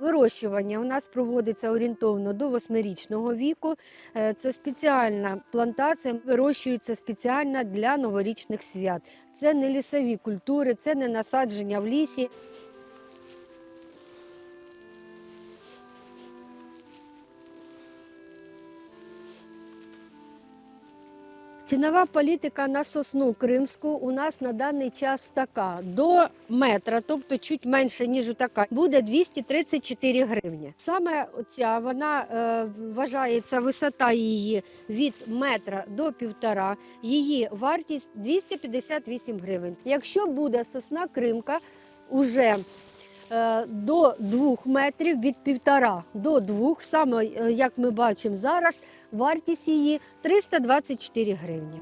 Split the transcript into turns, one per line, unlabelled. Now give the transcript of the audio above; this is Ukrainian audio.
Вирощування у нас проводиться орієнтовно до восьмирічного віку. Е, Це спеціальна плантація, вирощується спеціально для новорічних свят. Це не лісові культури, це не насадження в лісі. Цінова політика на сосну кримську у нас на даний час така: до метра, тобто чуть менше ніж така, буде 234 гривні. Саме ця вона е, вважається висота її від метра до півтора. Її вартість 258 гривень. Якщо буде сосна кримка, уже до двох метрів від півтора до двох, саме е, як ми бачимо зараз, вартість її 324 гривні.